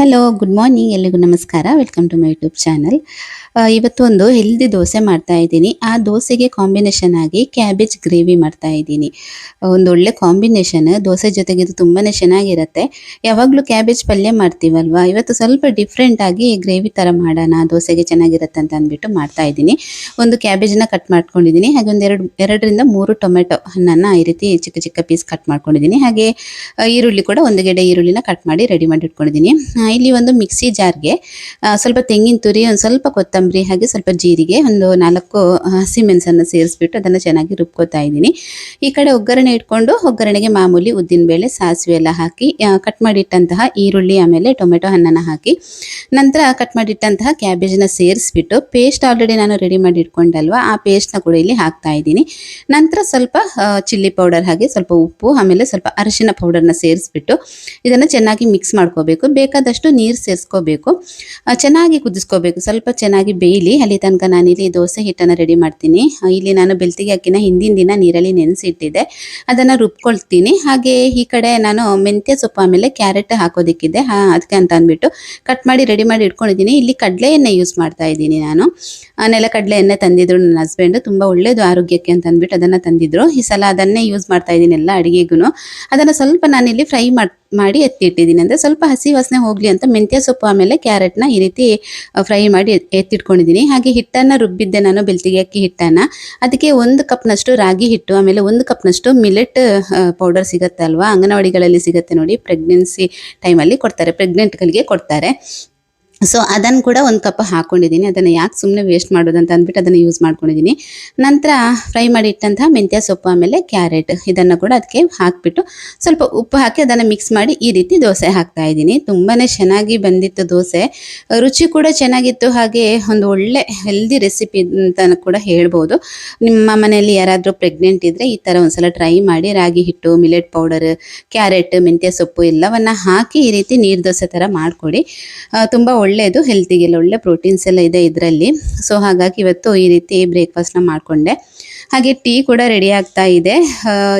Hello good morning ಎಲ್ಲಿಗೂ ನಮಸ್ಕಾರ. Welcome to my YouTube channel ಇವತ್ತು ಒಂದು ಹೆಲ್ದಿ ದೋಸೆ ಮಾಡ್ತಾ ಇದ್ದೀನಿ. ಆ ದೋಸೆಗೆ ಕಾಂಬಿನೇಷನ್ ಆಗಿ ಕ್ಯಾಬೇಜ್ ಗ್ರೇವಿ ಮಾಡ್ತಾ ಇದ್ದೀನಿ. ಒಂದು ಒಳ್ಳೆ ಕಾಂಬಿನೇಷನ್ ದೋಸೆ ಜೊತೆಗೆ ಇದು ತುಂಬಾನೇ ಚೆನ್ನಾಗಿರುತ್ತೆ. ಯಾವಾಗಲೂ ಕ್ಯಾಬೇಜ್ ಪಲ್ಯ ಮಾಡ್ತೀವಲ್ವಾ? ಇವತ್ತು ಸ್ವಲ್ಪ ಡಿಫ್ರೆಂಟ್ ಆಗಿ ಗ್ರೇವಿ ಥರ ಮಾಡೋಣ, ದೋಸೆಗೆ ಚೆನ್ನಾಗಿರುತ್ತೆ ಅಂತ ಅಂದ್ಬಿಟ್ಟು ಮಾಡ್ತಾ ಇದ್ದೀನಿ. ಒಂದು ಕ್ಯಾಬೇಜ್ನ ಕಟ್ ಮಾಡ್ಕೊಂಡಿದ್ದೀನಿ. ಹಾಗೆ ಒಂದು ಎರಡು, ಎರಡರಿಂದ ಮೂರು ಟೊಮೆಟೊ ಹಣ್ಣನ್ನು ಈ ರೀತಿ ಚಿಕ್ಕ ಚಿಕ್ಕ ಪೀಸ್ ಕಟ್ ಮಾಡ್ಕೊಂಡಿದ್ದೀನಿ. ಹಾಗೆ ಈರುಳ್ಳಿ ಕೂಡ ಒಂದು ಗೆಡ್ಡೆ ಈರುಳ್ಳಿನ ಕಟ್ ಮಾಡಿ ರೆಡಿ ಮಾಡಿ ಇಟ್ಕೊಂಡಿದ್ದೀನಿ. ಇಲ್ಲಿ ಒಂದು ಮಿಕ್ಸಿ ಜಾರ್ಗೆ ಸ್ವಲ್ಪ ತೆಂಗಿನ ತುರಿ, ಒಂದು ಸ್ವಲ್ಪ ಕೊತ್ತಂಬರಿ ಹಾಗೆ ಸ್ವಲ್ಪ ಜೀರಿಗೆ ಒಂದು ನಾಲ್ಕು ಹಸಿಮೆಣಸನ್ನು ಸೇರಿಸ್ಬಿಟ್ಟು ಅದನ್ನು ಚೆನ್ನಾಗಿ ರುಬ್ಕೋತಾ ಇದ್ದೀನಿ. ಈ ಕಡೆ ಒಗ್ಗರಣೆ ಇಟ್ಕೊಂಡು ಒಗ್ಗರಣೆಗೆ ಮಾಮೂಲಿ ಉದ್ದಿನಬೇಳೆ ಸಾಸಿವೆ ಎಲ್ಲ ಹಾಕಿ ಕಟ್ ಮಾಡಿಟ್ಟಂತಹ ಈರುಳ್ಳಿ, ಆಮೇಲೆ ಟೊಮೆಟೊ ಹಣ್ಣನ್ನು ಹಾಕಿ, ನಂತರ ಕಟ್ ಮಾಡಿಟ್ಟಂತಹ ಕ್ಯಾಬೇಜ್ನ ಸೇರಿಸ್ಬಿಟ್ಟು ಪೇಸ್ಟ್ ಆಲ್ರೆಡಿ ನಾನು ರೆಡಿ ಮಾಡಿ ಇಟ್ಕೊಂಡಲ್ವಾ ಆ ಪೇಸ್ಟ್ನ ಕೂಡ ಇಲ್ಲಿ ಹಾಕ್ತಾ ಇದ್ದೀನಿ. ನಂತರ ಸ್ವಲ್ಪ ಚಿಲ್ಲಿ ಪೌಡರ್ ಹಾಗೆ ಸ್ವಲ್ಪ ಉಪ್ಪು, ಆಮೇಲೆ ಸ್ವಲ್ಪ ಅರಿಶಿನ ಪೌಡರ್ನ ಸೇರಿಸ್ಬಿಟ್ಟು ಇದನ್ನು ಚೆನ್ನಾಗಿ ಮಿಕ್ಸ್ ಮಾಡ್ಕೋಬೇಕು. ಬೇಕಾದಷ್ಟು ನೀರು ಸೇರಿಸ್ಕೋಬೇಕು. ಚೆನ್ನಾಗಿ ಕುದಿಸ್ಕೋಬೇಕು. ಸ್ವಲ್ಪ ಚೆನ್ನಾಗಿ ಬೇಯಲಿ, ಅಲ್ಲಿ ತನಕ ನಾನಿಲ್ಲಿ ದೋಸೆ ಹಿಟ್ಟನ್ನು ರೆಡಿ ಮಾಡ್ತೀನಿ. ಇಲ್ಲಿ ನಾನು ಬೆಳ್ತಿಗೆ ಅಕ್ಕಿನ ಹಿಂದಿನ ದಿನ ನೀರಲ್ಲಿ ನೆನೆಸಿಟ್ಟಿದ್ದೆ ಅದನ್ನು ರುಬ್ಕೊಳ್ತೀನಿ. ಹಾಗೆ ಈ ಕಡೆ ನಾನು ಮೆಂತ್ಯ ಸೊಪ್ಪು ಆಮೇಲೆ ಕ್ಯಾರೆಟ್ ಹಾಕೋದಿಕ್ಕಿದೆ. ಹಾಂ ಅದಕ್ಕೆ ಅಂತ ಅಂದ್ಬಿಟ್ಟು ಕಟ್ ಮಾಡಿ ರೆಡಿ ಮಾಡಿ ಇಟ್ಕೊಂಡಿದ್ದೀನಿ. ಇಲ್ಲಿ ಕಡಲೆ ಯೂಸ್ ಮಾಡ್ತಾ ಇದ್ದೀನಿ ನಾನು. ನೆಲ ಕಡಲೆ ತಂದಿದ್ರು ನನ್ನ ಹಸ್ಬೆಂಡು ತುಂಬ ಒಳ್ಳೇದು ಆರೋಗ್ಯಕ್ಕೆ ಅಂತ ಅಂದ್ಬಿಟ್ಟು ಅದನ್ನು ತಂದಿದ್ರು. ಈ ಸಲ ಅದನ್ನೇ ಯೂಸ್ ಮಾಡ್ತಾ ಇದ್ದೀನಿ ಎಲ್ಲ ಅಡುಗೆಗೂ ಅದನ್ನು ಸ್ವಲ್ಪ ನಾನಿಲ್ಲಿ ಫ್ರೈ ಮಾಡಿ ಮಾಡಿ ಎತ್ತಿಟ್ಟಿದ್ದೀನಿ. ಅಂದರೆ ಸ್ವಲ್ಪ ಹಸಿ ವಾಸನೆ ಹೋಗಲಿ ಅಂತ ಮೆಂತ್ಯ ಸೊಪ್ಪು ಆಮೇಲೆ ಕ್ಯಾರೆಟ್ನ ಈ ರೀತಿ ಫ್ರೈ ಮಾಡಿ ಎತ್ತಿಟ್ಕೊಂಡಿದ್ದೀನಿ. ಹಾಗೆ ಹಿಟ್ಟನ್ನು ರುಬ್ಬಿದ್ದೆ ನಾನು ಬೆಳ್ತಿಗೆ ಅಕ್ಕಿ ಹಿಟ್ಟನ್ನು. ಅದಕ್ಕೆ ಒಂದು ಕಪ್ನಷ್ಟು ರಾಗಿ ಹಿಟ್ಟು, ಆಮೇಲೆ ಒಂದು ಕಪ್ನಷ್ಟು ಮಿಲೆಟ್ ಪೌಡರ್ ಸಿಗುತ್ತೆ ಅಲ್ವಾ ಅಂಗನವಾಡಿಗಳಲ್ಲಿ ಸಿಗುತ್ತೆ ನೋಡಿ, ಪ್ರೆಗ್ನೆನ್ಸಿ ಟೈಮಲ್ಲಿ ಕೊಡ್ತಾರೆ, ಪ್ರೆಗ್ನೆಂಟ್ಗಳಿಗೆ ಕೊಡ್ತಾರೆ. ಸೊ ಅದನ್ನು ಕೂಡ ಒಂದು ಕಪ್ ಹಾಕ್ಕೊಂಡಿದ್ದೀನಿ ಅದನ್ನು ಯಾಕೆ ಸುಮ್ಮನೆ ವೇಸ್ಟ್ ಮಾಡೋದು ಅಂತ ಅಂದ್ಬಿಟ್ಟು ಅದನ್ನು ಯೂಸ್ ಮಾಡ್ಕೊಂಡಿದ್ದೀನಿ ನಂತರ ಫ್ರೈ ಮಾಡಿಟ್ಟಂತಹ ಮೆಂತ್ಯ ಸೊಪ್ಪು, ಆಮೇಲೆ ಕ್ಯಾರೆಟ್ ಇದನ್ನು ಕೂಡ ಅದಕ್ಕೆ ಹಾಕಿಬಿಟ್ಟು ಸ್ವಲ್ಪ ಉಪ್ಪು ಹಾಕಿ ಅದನ್ನು ಮಿಕ್ಸ್ ಮಾಡಿ ಈ ರೀತಿ ದೋಸೆ ಹಾಕ್ತಾ ಇದ್ದೀನಿ ತುಂಬಾ ಚೆನ್ನಾಗಿ ಬಂದಿತ್ತು ದೋಸೆ. ರುಚಿ ಕೂಡ ಚೆನ್ನಾಗಿತ್ತು. ಹಾಗೆ ಒಂದು ಒಳ್ಳೆ ಹೆಲ್ದಿ ರೆಸಿಪಿ ಅಂತ ಕೂಡ ಹೇಳ್ಬೋದು. ನಿಮ್ಮ ಮನೆಯಲ್ಲಿ ಯಾರಾದರೂ ಪ್ರೆಗ್ನೆಂಟ್ ಇದ್ದರೆ ಈ ಥರ ಒಂದ್ಸಲ ಟ್ರೈ ಮಾಡಿ ರಾಗಿ ಹಿಟ್ಟು ಮಿಲೆಟ್ ಪೌಡರ್ ಕ್ಯಾರೆಟ್ ಮೆಂತ್ಯ ಸೊಪ್ಪು ಎಲ್ಲವನ್ನು ಹಾಕಿ ಈ ರೀತಿ ನೀರು ದೋಸೆ ಥರ ಮಾಡಿಕೊಡಿ. ತುಂಬ ಒಳ್ಳೆಯದು ಹೆಲ್ತಿಗೆಲ್ಲ ಒಳ್ಳೆ ಪ್ರೋಟೀನ್ಸ್ ಎಲ್ಲ ಇದೆ ಇದರಲ್ಲಿ. ಸೊ ಹಾಗಾಗಿ ಇವತ್ತು ಈ ರೀತಿ ಬ್ರೇಕ್ಫಾಸ್ಟ್ನ ಮಾಡಿಕೊಂಡೆ. ಹಾಗೆ ಟೀ ಕೂಡ ರೆಡಿ ಆಗ್ತಾ ಇದೆ.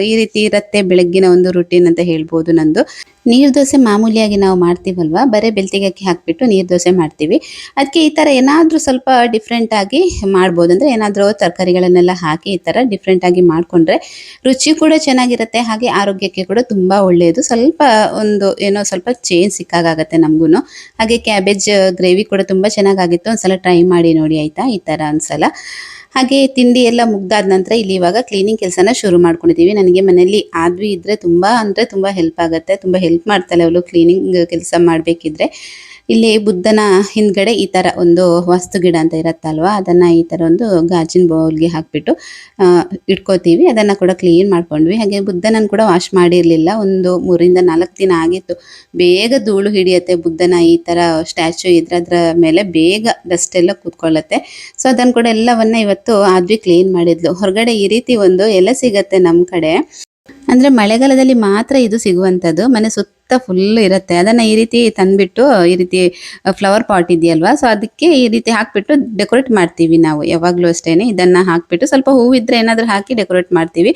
ಈ ರೀತಿ ಇರುತ್ತೆ ಬೆಳಗ್ಗಿನ ಒಂದು ರುಟೀನ್ ಅಂತ ಹೇಳ್ಬೋದು ನಂದು. ನೀರು ದೋಸೆ ಮಾಮೂಲಿಯಾಗಿ ನಾವು ಮಾಡ್ತೀವಲ್ವ? ಬರೀ ಬೆಳ್ತಿಗೆ ಅಕ್ಕಿ ಹಾಕಿಬಿಟ್ಟು ನೀರು ದೋಸೆ ಮಾಡ್ತೀವಿ. ಅದಕ್ಕೆ ಈ ಥರ ಏನಾದರೂ ಸ್ವಲ್ಪ ಡಿಫ್ರೆಂಟಾಗಿ ಮಾಡ್ಬೋದು. ಅಂದರೆ ಏನಾದರೂ ತರಕಾರಿಗಳನ್ನೆಲ್ಲ ಹಾಕಿ ಈ ಥರ ಡಿಫ್ರೆಂಟಾಗಿ ಮಾಡಿಕೊಂಡ್ರೆ ರುಚಿ ಕೂಡ ಚೆನ್ನಾಗಿರುತ್ತೆ, ಹಾಗೆ ಆರೋಗ್ಯಕ್ಕೆ ಕೂಡ ತುಂಬ ಒಳ್ಳೆಯದು ಸ್ವಲ್ಪ ಒಂದು ಏನೋ ಸ್ವಲ್ಪ ಚೇಂಜ್ ಸಿಕ್ಕಾಗತ್ತೆ ನಮಗೂ ಹಾಗೆ ಕ್ಯಾಬೇಜ್ ಗ್ರೇವಿ ಕೂಡ ತುಂಬ ಚೆನ್ನಾಗಾಗಿತ್ತು. ಒಂದ್ಸಲ ಟ್ರೈ ಮಾಡಿ ನೋಡಿ ಆಯಿತಾ? ಈ ಥರ ಒಂದ್ಸಲ. ಹಾಗೆ ತಿಂಡಿ ಎಲ್ಲ ಮುಗ್ದಾದ ನಂತರ ಇಲ್ಲಿ ಇವಾಗ ಕ್ಲೀನಿಂಗ್ ಕೆಲಸನ ಶುರು ಮಾಡ್ಕೊಂಡಿದ್ದೀವಿ ನನಗೆ ಮನೆಯಲ್ಲಿ ಆದ್ವಿ ಇದ್ದರೆ ತುಂಬ ಅಂದರೆ ತುಂಬ ಹೆಲ್ಪ್ ಆಗುತ್ತೆ. ತುಂಬ ಹೆಲ್ಪ್ ಮಾಡ್ತಾಳೆ ಅವಳು ಕ್ಲೀನಿಂಗ್ ಕೆಲಸ ಮಾಡಬೇಕಿದ್ರೆ. ಇಲ್ಲಿ ಬುದ್ಧನ ಹಿಂದ್ಗಡೆ ಈ ತರ ಒಂದು ವಸ್ತು ಗಿಡ ಅಂತ ಇರತ್ತಲ್ವಾ? ಅದನ್ನ ಈ ತರ ಒಂದು ಗಾಜಿನ ಬೌಲ್ಗೆ ಹಾಕಿಬಿಟ್ಟು ಇಟ್ಕೋತೀವಿ. ಅದನ್ನ ಕೂಡ ಕ್ಲೀನ್ ಮಾಡ್ಕೊಂಡ್ವಿ. ಹಾಗೆ ಬುದ್ಧನನ್ನು ಕೂಡ ವಾಶ್ ಮಾಡಿರ್ಲಿಲ್ಲ. ಒಂದು ಮೂರಿಂದ ನಾಲ್ಕು ದಿನ ಆಗಿತ್ತು. ಬೇಗ ಧೂಳು ಹಿಡಿಯುತ್ತೆ ಬುದ್ಧನ ಈ ತರ ಸ್ಟ್ಯಾಚು ಇದ್ರೆ ಅದರ ಮೇಲೆ. ಬೇಗ ಡಸ್ಟ್ ಎಲ್ಲ ಕೂತ್ಕೊಳ್ಳುತ್ತೆ. ಸೊ ಅದನ್ನ ಕೂಡ ಎಲ್ಲವನ್ನ ಇವತ್ತು ಆದ್ವಿ ಕ್ಲೀನ್ ಮಾಡಿದ್ಲು. ಹೊರಗಡೆ ಈ ರೀತಿ ಒಂದು ಎಲೆ ಸಿಗತ್ತೆ ನಮ್ಮ ಕಡೆ. ಅಂದ್ರೆ ಮಳೆಗಾಲದಲ್ಲಿ ಮಾತ್ರ ಇದು ಸಿಗುವಂತದ್ದು. ಮನೆ ಸುತ್ತ ಫುಲ್ ಇರುತ್ತೆ. ಅದನ್ನ ಈ ರೀತಿ ತಂದ್ಬಿಟ್ಟು ಈ ರೀತಿ ಫ್ಲವರ್ ಪಾಟ್ ಇದೆಯಲ್ವಾ? ಸೊ ಅದಕ್ಕೆ ಈ ರೀತಿ ಹಾಕಿಬಿಟ್ಟು ಡೆಕೋರೇಟ್ ಮಾಡ್ತೀವಿ ನಾವು. ಯಾವಾಗಲೂ ಅಷ್ಟೇನೆ. ಇದನ್ನ ಹಾಕಿಬಿಟ್ಟು ಸ್ವಲ್ಪ ಹೂವಿದ್ರೆ ಏನಾದರೂ ಹಾಕಿ ಡೆಕೋರೇಟ್ ಮಾಡ್ತೀವಿ.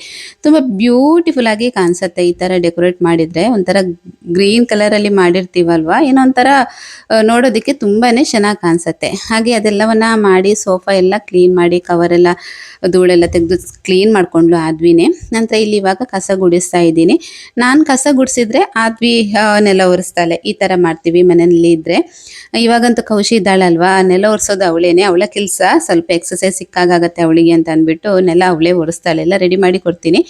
ತುಂಬ ಬ್ಯೂಟಿಫುಲ್ ಆಗಿ ಕಾಣಿಸುತ್ತೆ ಈ ಥರ ಡೆಕೋರೇಟ್ ಮಾಡಿದ್ರೆ. ಒಂಥರ ಗ್ರೀನ್ ಕಲರಲ್ಲಿ ಮಾಡಿರ್ತೀವಲ್ವಾ? ಏನೋ ಒಂಥರ ನೋಡೋದಕ್ಕೆ ತುಂಬಾನೇ ಚೆನ್ನಾಗಿ ಕಾಣಿಸುತ್ತೆ. ಹಾಗೆ ಅದೆಲ್ಲವನ್ನ ಮಾಡಿ ಸೋಫಾ ಎಲ್ಲ ಕ್ಲೀನ್ ಮಾಡಿ ಕವರ್ ಎಲ್ಲ, ಧೂಳೆಲ್ಲ ತೆಗೆದು ಕ್ಲೀನ್ ಮಾಡ್ಕೊಂಡ್ಲು ಆದ್ವಿನೇ. ನಂತರ ಇಲ್ಲಿ ಇವಾಗ ಕಸ ಗುಡಿಸ್ತಾ ಇದ್ದೀನಿ. ನಾನು ಕಸ ಗುಡಿಸಿದ್ರೆ ಆದ್ವಿ ನೆಲ ಒರೆಸ್ತಾಳೆ ಈ ತರ ಮಾಡ್ತೀವಿ ಮನೆಯಲ್ಲಿ ಇದ್ರೆ. ಇವಾಗಂತೂ ಕೌಶಿ ಇದ್ದಾಳಲ್ವಾ? ನೆಲ ಒರೆಸೋದು ಅವಳೇನೆ, ಅವಳ ಕೆಲಸ ಸ್ವಲ್ಪ ಎಕ್ಸಸೈಸ್ ಸಿಕ್ಕಾಗತ್ತೆ ಅವಳಿಗೆ ಅಂತ ಅಂದ್ಬಿಟ್ಟು ನೆಲ ಅವಳೇ ಒರೆಸ್ತಾಳೆ ಎಲ್ಲ ರೆಡಿ ಮಾಡಿ ಕೊಡ್ತೀನಿ.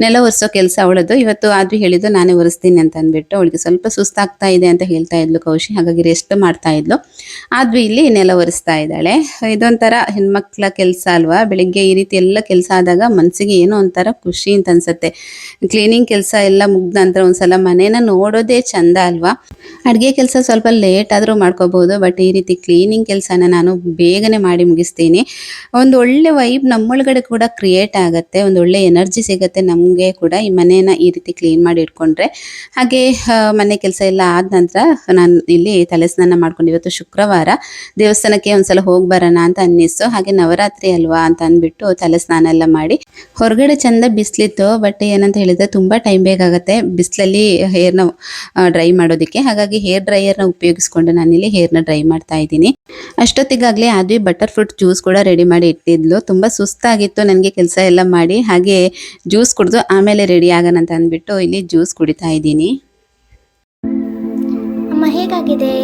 ನೆಲ ಒರೆಸೋ ಕೆಲಸ ಅವಳದು. ಇವತ್ತು ಆದ್ವಿ ಹೇಳಿದ್ದು ನಾನೇ ಒರೆಸ್ತೀನಿ ಅಂತ ಅಂದ್ಬಿಟ್ಟು ಅವಳಿಗೆ ಸ್ವಲ್ಪ ಸುಸ್ತಾಗ್ತಾ ಇದೆ ಅಂತ ಹೇಳ್ತಾ ಇದ್ಲು ಕೌಶಿ. ಹಾಗಾಗಿ ರೆಸ್ಟ್ ಮಾಡ್ತಾ ಇದ್ಲು. ಆದ್ವಿ ಇಲ್ಲಿ ನೆಲ ಒರೆಸ್ತಾ ಇದ್ದಾಳೆ. ಇದೊಂಥರ ಹೆಣ್ಮಕ್ಳ ಕೆಲಸ ಅಲ್ವಾ? ಬೆಳಿಗ್ಗೆ ಈ ರೀತಿ ಎಲ್ಲ ಕೆಲಸ ಆದಾಗ ಮನಸ್ಸಿಗೆ ಏನೋ ಒಂಥರ ಖುಷಿ ಅಂತ ಅನ್ಸುತ್ತೆ. ಕ್ಲೀನಿಂಗ್ ಕೆಲಸ ಎಲ್ಲ ಮುಗ್ದ ನಂತರ ಒಂದ್ಸಲ ಮನೇನ ನೋಡೋದೇ ಚಂದ ಅಲ್ವಾ? ಅಡುಗೆ ಕೆಲಸ ಸ್ವಲ್ಪ ಲೇಟ್ ಆದರೂ ಮಾಡ್ಕೋಬಹುದು ಬಟ್ ಈ ರೀತಿ ಕ್ಲೀನಿಂಗ್ ಕೆಲಸನ ನಾನು ಬೇಗನೆ ಮಾಡಿ ಮುಗಿಸ್ತೀನಿ. ಒಂದು ಒಳ್ಳೆ ವೈಬ್ ನಮ್ಮೊಳಗಡೆ ಕೂಡ ಕ್ರಿಯೇಟ್ ಆಗುತ್ತೆ, ಒಂದು ಒಳ್ಳೆ ಎನರ್ಜಿ ಸಿಗುತ್ತೆ ನಮಗೆ ಕೂಡ ಈ ಮನೆಯನ್ನ ಈ ರೀತಿ ಕ್ಲೀನ್ ಮಾಡಿ ಇಟ್ಕೊಂಡ್ರೆ. ಹಾಗೆ ಮನೆ ಕೆಲಸ ಎಲ್ಲ ಆದ ನಂತರ ನಾನು ಇಲ್ಲಿ ತಲೆ ಸ್ನಾನ ಮಾಡ್ಕೊಂಡು ಇವತ್ತು ಶುಕ್ರವಾರ ದೇವಸ್ಥಾನಕ್ಕೆ ಒಂದ್ಸಲ ಹೋಗಿ ಬರೋಣ ಅಂತ ಅನ್ನಿಸ್ತು. ಹಾಗೆ ನವರಾತ್ರಿ ಅಲ್ವಾ ಅಂತ ಅಂದ್ಬಿಟ್ಟು ತಲೆ ಸ್ನಾನ ಎಲ್ಲ ಮಾಡಿ ಹೊರಗಡೆ ಚಂದ ಬಿಸಿಲಿತ್ತು ಬಟ್ ಏನಂತ ಹೇಳಿದ್ರೆ ತುಂಬಾ ಟೈಮ್ ಬೇಕಾಗತ್ತೆ ಬಿಸಿಲಲ್ಲಿ ಹೇರ್ನ ಡ್ರೈ ಮಾಡೋದಕ್ಕೆ. ಹಾಗಾಗಿ ಹೇರ್ ಡ್ರೈಯರ್ನ ಉಪಯೋಗಿಸ್ಕೊಂಡು ನಾನಿಲ್ಲಿ ಹೇರ್ನ ಡ್ರೈ ಮಾಡ್ತಾ ಇದ್ದೀನಿ. ಅಷ್ಟೊತ್ತಿಗಾಗಲೇ ಆದ್ವಿ ಬಟರ್ ಫ್ರೂಟ್ ಜ್ಯೂಸ್ ಕೂಡ ರೆಡಿ ಮಾಡಿ ಇಟ್ಟಿದ್ಲು. ತುಂಬ ಸುಸ್ತಾಗಿತ್ತು, ನನಗೆ ಕೆಲಸ ಎಲ್ಲ ಮಾಡಿ. ಹಾಗೆ ಜ್ಯೂಸ್ ಕುಡಿದು ಆಮೇಲೆ ರೆಡಿ ಆಗೋಣ ಅಂತ ಅಂದ್ಬಿಟ್ಟು ಇಲ್ಲಿ ಜ್ಯೂಸ್ ಕುಡಿತಾ ಇದ್ದೀನಿ. ಹೇಗಾಗಿದೆ?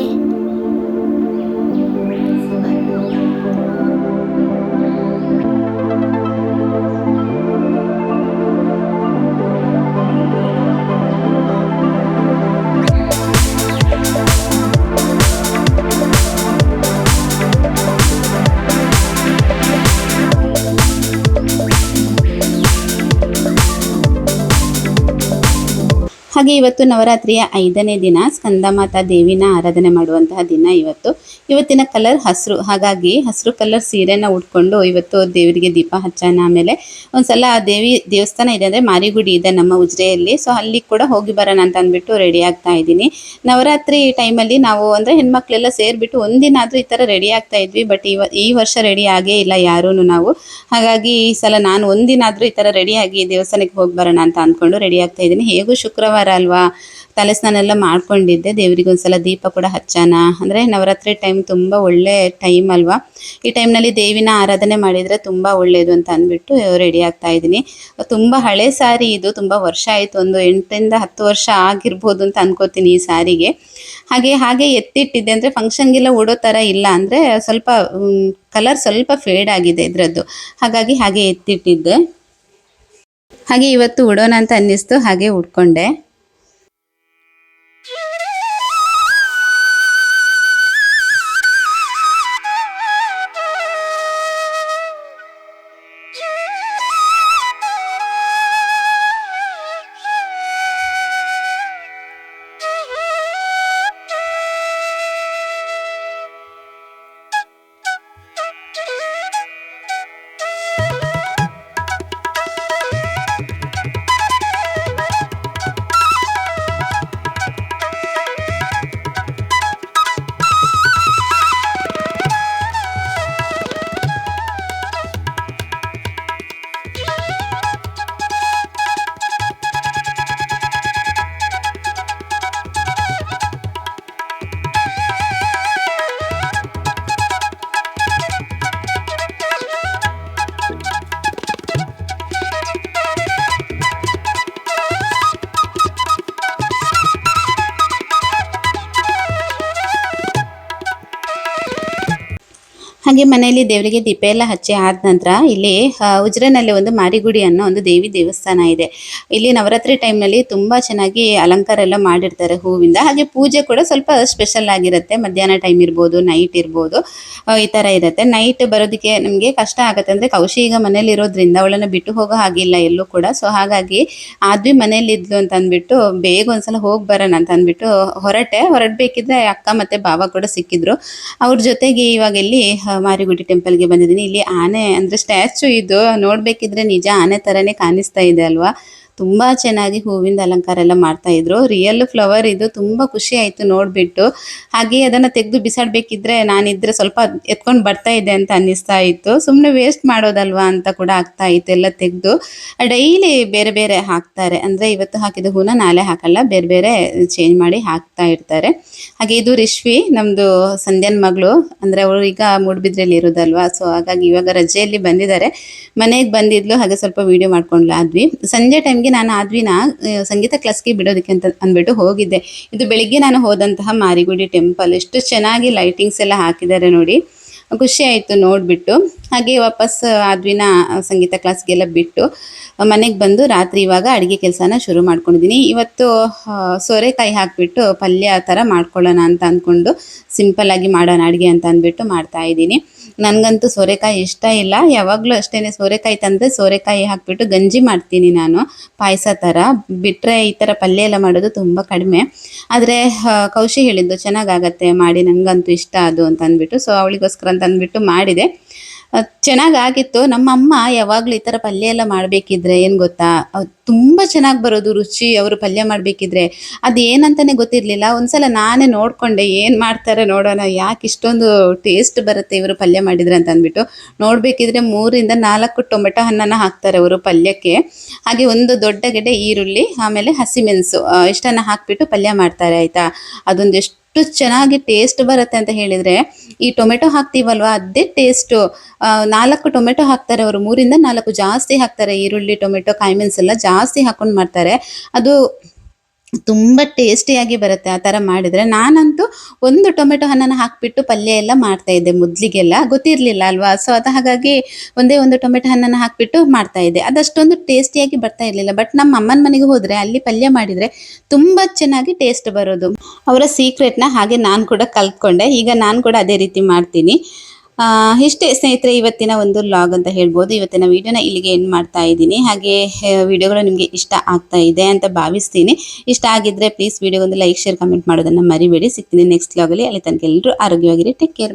ಹಾಗೆ ಇವತ್ತು ನವರಾತ್ರಿಯ ಐದನೇ ದಿನ ಸ್ಕಂದಮಾತಾ ದೇವಿನ ಆರಾಧನೆ ಮಾಡುವಂತಹ ದಿನ ಇವತ್ತು. ಇವತ್ತಿನ ಕಲರ್ ಹಸಿರು. ಹಾಗಾಗಿ ಹಸಿರು ಕಲರ್ ಸೀರೆನ ಉಟ್ಕೊಂಡು ಇವತ್ತು ದೇವರಿಗೆ ದೀಪ ಹಚ್ಚೋಣ ಆಮೇಲೆ ಒಂದ್ಸಲ ಆ ದೇವಿ ದೇವಸ್ಥಾನ ಇದೆ ಅಂದರೆ ಮಾರಿಗುಡಿ ಇದೆ ನಮ್ಮ ಉಜಿರೆಯಲ್ಲಿ. ಸೊ ಅಲ್ಲಿ ಕೂಡ ಹೋಗಿ ಬರೋಣ ಅಂತ ಅಂದ್ಬಿಟ್ಟು ರೆಡಿ ಆಗ್ತಾ ಇದ್ದೀನಿ. ನವರಾತ್ರಿ ಟೈಮಲ್ಲಿ ನಾವು ಅಂದರೆ ಹೆಣ್ಮಕ್ಳೆಲ್ಲ ಸೇರಿಬಿಟ್ಟು ಒಂದಿನ ಆದರೂ ಈ ಥರ ರೆಡಿ ಆಗ್ತಾ ಇದ್ವಿ. ಬಟ್ ಇವ, ಈ ವರ್ಷ ರೆಡಿ ಆಗೇ ಇಲ್ಲ ಯಾರೂ ನಾವು. ಹಾಗಾಗಿ ಈ ಸಲ ನಾನು ಒಂದಿನ ಆದರೂ ಈ ಥರ ರೆಡಿಯಾಗಿ ದೇವಸ್ಥಾನಕ್ಕೆ ಹೋಗಿ ಬರೋಣ ಅಂತ ಅಂದ್ಕೊಂಡು ರೆಡಿ ಆಗ್ತಾ ಇದ್ದೀನಿ. ಹೇಗೂ ಶುಕ್ರವಾರ ಅಲ್ವಾ? ತಲೆ ಸ್ನಾನ ಎಲ್ಲ ಮಾಡ್ಕೊಂಡಿದ್ದೆ. ದೇವರಿಗೆ ಒಂದ್ಸಲ ದೀಪ ಕೂಡ ಹಚ್ಚಾನ? ಅಂದ್ರೆ ನವರಾತ್ರಿ ಟೈಮ್ ತುಂಬಾ ಒಳ್ಳೆ ಟೈಮ್ ಅಲ್ವಾ? ಈ ಟೈಮ್ನಲ್ಲಿ ದೇವಿನ ಆರಾಧನೆ ಮಾಡಿದ್ರೆ ತುಂಬಾ ಒಳ್ಳೇದು ಅಂತ ಅಂದ್ಬಿಟ್ಟು ರೆಡಿ ಆಗ್ತಾ ಇದ್ದೀನಿ. ತುಂಬಾ ಹಳೆ ಸಾರಿ ಇದು. ತುಂಬಾ ವರ್ಷ ಆಯ್ತು. ಒಂದು ಎಂಟರಿಂದ ಹತ್ತು ವರ್ಷ ಆಗಿರ್ಬೋದು ಅಂತ ಅನ್ಕೋತೀನಿ ಈ ಸಾರಿಗೆ. ಹಾಗೆ ಹಾಗೆ ಎತ್ತಿಟ್ಟಿದ್ದೆ. ಅಂದರೆ ಫಂಕ್ಷನ್ಗೆಲ್ಲ ಉಡೋ ತರ ಇಲ್ಲ. ಅಂದ್ರೆ ಸ್ವಲ್ಪ ಕಲರ್ ಸ್ವಲ್ಪ ಫೇಡ್ ಆಗಿದೆ ಇದರದ್ದು. ಹಾಗಾಗಿ ಹಾಗೆ ಎತ್ತಿಟ್ಟಿದ್ದೆ. ಹಾಗೆ ಇವತ್ತು ಉಡೋಣ ಅಂತ ಅನ್ನಿಸ್ತು. ಹಾಗೆ ಉಟ್ಕೊಂಡೆ ಹಾಗೆ ಮನೆಯಲ್ಲಿ ದೇವರಿಗೆ ದೀಪ ಎಲ್ಲ ಹಚ್ಚಿ ಆದ ನಂತರ ಇಲ್ಲಿ ಉಜ್ರೆನಲ್ಲಿ ಒಂದು ಮಾರಿಗುಡಿ ಅನ್ನೋ ಒಂದು ದೇವಿ ದೇವಸ್ಥಾನ ಇದೆ. ಇಲ್ಲಿ ನವರಾತ್ರಿ ಟೈಮ್ನಲ್ಲಿ ತುಂಬ ಚೆನ್ನಾಗಿ ಅಲಂಕಾರ ಎಲ್ಲ ಮಾಡಿರ್ತಾರೆ ಹೂವಿಂದ. ಹಾಗೆ ಪೂಜೆ ಕೂಡ ಸ್ವಲ್ಪ ಸ್ಪೆಷಲ್ ಆಗಿರುತ್ತೆ. ಮಧ್ಯಾಹ್ನ ಟೈಮ್ ಇರ್ಬೋದು ನೈಟ್ ಇರ್ಬೋದು ಈ ಥರ ಇರುತ್ತೆ. ನೈಟ್ ಬರೋದಕ್ಕೆ ನಮಗೆ ಕಷ್ಟ ಆಗುತ್ತೆ. ಅಂದರೆ ಕೌಶಿ ಈಗ ಮನೇಲಿ ಇರೋದ್ರಿಂದ ಅವಳನ್ನ ಬಿಟ್ಟು ಹೋಗೋ ಹಾಗಿಲ್ಲ ಎಲ್ಲೂ ಕೂಡ. ಸೊ ಹಾಗಾಗಿ ಆದ್ವಿ ಮನೇಲಿ ಇದ್ಲು ಅಂತ ಅಂದ್ಬಿಟ್ಟು ಬೇಗ ಒಂದ್ಸಲ ಹೋಗಿ ಬರೋಣ ಅಂತ ಅಂದ್ಬಿಟ್ಟು ಹೊರಟೆ. ಹೊರಡ್ಬೇಕಿದ್ರೆ ಅಕ್ಕ ಮತ್ತೆ ಬಾವ ಕೂಡ ಸಿಕ್ಕಿದ್ರು. ಅವ್ರ ಜೊತೆಗೆ ಇವಾಗ ಇಲ್ಲಿ ಮಾರಿಗುಡಿ ಟೆಂಪಲ್ಗೆ ಬಂದಿದ್ದೀನಿ. ಇಲ್ಲಿ ಆನೆ ಅಂದ್ರೆ ಸ್ಟ್ಯಾಚು ಇದು. ನೋಡ್ಬೇಕಿದ್ರೆ ನಿಜ ಆನೆ ತರಾನೇ ಕಾಣಿಸ್ತಾ ಇದೆ ಅಲ್ವಾ? ತುಂಬಾ ಚೆನ್ನಾಗಿ ಹೂವಿಂದ ಅಲಂಕಾರ ಎಲ್ಲ ಮಾಡ್ತಾ ಇದ್ರು. ರಿಯಲ್ ಫ್ಲವರ್ ಇದು ತುಂಬಾ ಖುಷಿ ಆಯ್ತು ನೋಡ್ಬಿಟ್ಟು. ಹಾಗೆ ಅದನ್ನ ತೆಗೆದು ಬಿಸಾಡ್ಬೇಕಿದ್ರೆ ನಾನಿದ್ರೆ ಸ್ವಲ್ಪ ಎತ್ಕೊಂಡು ಬರ್ತಾ ಇದ್ದೆ ಅಂತ ಅನ್ನಿಸ್ತಾ ಇತ್ತು. ಸುಮ್ಮನೆ ವೇಸ್ಟ್ ಮಾಡೋದಲ್ವಾ ಅಂತ ಕೂಡ ಆಗ್ತಾ ಇತ್ತು ಎಲ್ಲ ತೆಗೆದು. ಡೈಲಿ ಬೇರೆ ಬೇರೆ ಹಾಕ್ತಾರೆ. ಅಂದ್ರೆ ಇವತ್ತು ಹಾಕಿದ ಹೂನ ನಾಳೆ ಹಾಕಲ್ಲ, ಬೇರೆ ಬೇರೆ ಚೇಂಜ್ ಮಾಡಿ ಹಾಕ್ತಾ ಇರ್ತಾರೆ. ಹಾಗೆ ಇದು ರಿಶ್ವಿ, ನಮ್ದು ಸಂಧ್ಯಾನ್ ಮಗಳು. ಅಂದ್ರೆ ಅವಳು ಈಗ ಮೂಡ್ಬಿದ್ರೆಯಲ್ಲಿ ಇರೋದಲ್ವಾ ಸೊ ಹಾಗಾಗಿ ಇವಾಗ ರಜೆಯಲ್ಲಿ ಬಂದಿದ್ದಾರೆ. ಮನೆಗೆ ಬಂದಿದ್ಲು, ಹಾಗೆ ಸ್ವಲ್ಪ ವಿಡಿಯೋ ಮಾಡ್ಕೊಂಡ್ಲಾದ್ವಿ. ಸಂಜೆ ಟೈಮ್ಗೆ ನಾನು ಆದ್ವಿನ ಸಂಗೀತ ಕ್ಲಾಸ್ಗೆ ಬಿಡೋದಕ್ಕೆ ಅಂತ ಅಂದ್ಬಿಟ್ಟು ಹೋಗಿದ್ದೆ. ಇದು ಬೆಳಿಗ್ಗೆ ನಾನು ಹೋದಂತಹ ಮಾರಿಗುಡಿ ಟೆಂಪಲ್ ಎಷ್ಟು ಚೆನ್ನಾಗಿ ಲೈಟಿಂಗ್ಸ್ ಎಲ್ಲ ಹಾಕಿದ್ದಾರೆ ನೋಡಿ. ಖುಷಿ ಆಯಿತು ನೋಡಿಬಿಟ್ಟು. ಹಾಗೆ ವಾಪಸ್ ಆದ್ವಿನ ಸಂಗೀತ ಕ್ಲಾಸ್ಗೆಲ್ಲ ಬಿಟ್ಟು ಮನೆಗೆ ಬಂದು ರಾತ್ರಿ ಇವಾಗ ಅಡುಗೆ ಕೆಲಸನ ಶುರು ಮಾಡ್ಕೊಂಡಿದ್ದೀನಿ. ಇವತ್ತು ಸೋರೆಕಾಯಿ ಹಾಕಿಬಿಟ್ಟು ಪಲ್ಯ ಥರ ಮಾಡ್ಕೊಳ್ಳೋಣ ಅಂತ ಅಂದ್ಕೊಂಡು ಸಿಂಪಲ್ ಆಗಿ ಮಾಡೋಣ ಅಡುಗೆ ಅಂತ ಅಂದ್ಬಿಟ್ಟು ಮಾಡ್ತಾ ಇದ್ದೀನಿ. ನನಗಂತೂ ಸೋರೆಕಾಯಿ ಇಷ್ಟ ಇಲ್ಲ. ಯಾವಾಗಲೂ ಅಷ್ಟೇ ಸೋರೆಕಾಯಿ ತಂದರೆ ಸೋರೆಕಾಯಿ ಹಾಕಿಬಿಟ್ಟು ಗಂಜಿ ಮಾಡ್ತೀನಿ ನಾನು. ಪಾಯಸ ಥರ ಬಿಟ್ಟರೆ ಈ ಥರ ಪಲ್ಯ ಎಲ್ಲ ಮಾಡೋದು ತುಂಬ ಕಡಿಮೆ. ಆದರೆ ಕೌಶಿ ಹೇಳಿದ್ದು ಚೆನ್ನಾಗಾಗತ್ತೆ. ಮಾಡಿ ನನಗಂತೂ ಇಷ್ಟ ಅದು ಅಂತ ಅಂದ್ಬಿಟ್ಟು ಸೊ ಅವಳಿಗೋಸ್ಕರ ಅಂತ ಅಂದ್ಬಿಟ್ಟು ಮಾಡಿದೆ. ಚೆನ್ನಾಗಾಗಿತ್ತು. ನಮ್ಮ ಅಮ್ಮ ಯಾವಾಗಲೂ ಈ ಥರ ಪಲ್ಯ ಎಲ್ಲ ಮಾಡಬೇಕಿದ್ರೆ ಏನು ಗೊತ್ತಾ? ತುಂಬ ಚೆನ್ನಾಗಿ ಬರೋದು ರುಚಿ, ಅವರು ಪಲ್ಯ ಮಾಡಬೇಕಿದ್ರೆ. ಅದು ಏನಂತಾನೆ ಗೊತ್ತಿರಲಿಲ್ಲ. ಒಂದ್ಸಲ ನಾನೇ ನೋಡಿಕೊಂಡೆ ಏನು ಮಾಡ್ತಾರೆ ನೋಡೋಣ, ಯಾಕೆ ಇಷ್ಟೊಂದು ಟೇಸ್ಟ್ ಬರುತ್ತೆ ಇವರು ಪಲ್ಯ ಮಾಡಿದ್ರೆ ಅಂತ ಅಂದ್ಬಿಟ್ಟು. ನೋಡಬೇಕಿದ್ರೆ ಮೂರಿಂದ ನಾಲ್ಕು ಟೊಮೆಟೊ ಹಣ್ಣನ್ನು ಹಾಕ್ತಾರೆ ಅವರು ಪಲ್ಯಕ್ಕೆ. ಹಾಗೆ ಒಂದು ದೊಡ್ಡ ಗೆಡ್ಡೆ ಈರುಳ್ಳಿ, ಆಮೇಲೆ ಹಸಿಮೆಣಸು ಇಷ್ಟನ್ನು ಹಾಕಿಬಿಟ್ಟು ಪಲ್ಯ ಮಾಡ್ತಾರೆ, ಆಯಿತಾ? ಅದೊಂದು ಎಷ್ಟು ಚೆನ್ನಾಗಿ ಟೇಸ್ಟ್ ಬರುತ್ತೆ ಅಂತ ಹೇಳಿದ್ರೆ, ಈ ಟೊಮೆಟೊ ಹಾಕ್ತೀವಲ್ವಾ? ಅದೇ ಟೇಸ್ಟ್ ನಾಲ್ಕು ಟೊಮೆಟೊ ಹಾಕ್ತಾರೆ ಅವರು. ಮೂರಿಂದ ನಾಲ್ಕು ಜಾಸ್ತಿ ಹಾಕ್ತಾರೆ ಈರುಳ್ಳಿ, ಟೊಮೆಟೊ ಕಾಯಿಮೆಣಸು ಎಲ್ಲ ಜಾಸ್ತಿ ಹಾಕೊಂಡು ಮಾಡ್ತಾರೆ. ಅದು ತುಂಬ ಟೇಸ್ಟಿಯಾಗಿ ಬರುತ್ತೆ ಆ ಥರ ಮಾಡಿದರೆ. ನಾನಂತೂ ಒಂದು ಟೊಮೆಟೊ ಹಣ್ಣನ್ನು ಹಾಕಿಬಿಟ್ಟು ಪಲ್ಯ ಎಲ್ಲ ಮಾಡ್ತಾ ಇದ್ದೆ ಮೊದಲಿಗೆಲ್ಲ. ಗೊತ್ತಿರಲಿಲ್ಲ ಅಲ್ವಾ? ಸೊ ಅದು ಹಾಗಾಗಿ ಒಂದೇ ಒಂದು ಟೊಮೆಟೊ ಹಣ್ಣನ್ನು ಹಾಕಿಬಿಟ್ಟು ಮಾಡ್ತಾ ಇದ್ದೆ. ಅದಷ್ಟೊಂದು ಟೇಸ್ಟಿಯಾಗಿ ಬರ್ತಾ ಇರಲಿಲ್ಲ. ಬಟ್ ನಮ್ಮ ಅಮ್ಮನ ಮನೆಗೆ ಹೋದರೆ, ಅಲ್ಲಿ ಪಲ್ಯ ಮಾಡಿದರೆ ತುಂಬ ಚೆನ್ನಾಗಿ ಟೇಸ್ಟ್ ಬರೋದು. ಅವರ ಸೀಕ್ರೆಟ್ನ ಹಾಗೆ ನಾನು ಕೂಡ ಕಲ್ತ್ಕೊಂಡೆ. ಈಗ ನಾನು ಕೂಡ ಅದೇ ರೀತಿ ಮಾಡ್ತೀನಿ. ಇಷ್ಟೇ ಸ್ನೇಹಿತರೆ, ಇವತ್ತಿನ ಒಂದು ಲಾಗ್ ಅಂತ ಹೇಳ್ಬೋದು. ಇವತ್ತಿನ ವಿಡಿಯೋನ ಇಲ್ಲಿಗೆ ಎಂಡ್ ಮಾಡ್ತಾ ಇದ್ದೀನಿ. ಹಾಗೆ ವಿಡಿಯೋಗಳು ನಿಮಗೆ ಇಷ್ಟ ಆಗ್ತಾ ಇದೆ ಅಂತ ಭಾವಿಸ್ತೀನಿ. ಇಷ್ಟ ಆಗಿದ್ರೆ ಪ್ಲೀಸ್ ವಿಡಿಯೋ ಒಂದು ಲೈಕ್ ಶೇರ್ ಕಮೆಂಟ್ ಮಾಡೋದನ್ನ ಮರಿಬೇಡಿ. ಸಿಗ್ತೀನಿ ನೆಕ್ಸ್ಟ್ ಲಾಗಲ್ಲಿ ಅಲ್ಲಿ. ತನಕ ಎಲ್ಲರೂ ಆರೋಗ್ಯವಾಗಿರಿ. Take care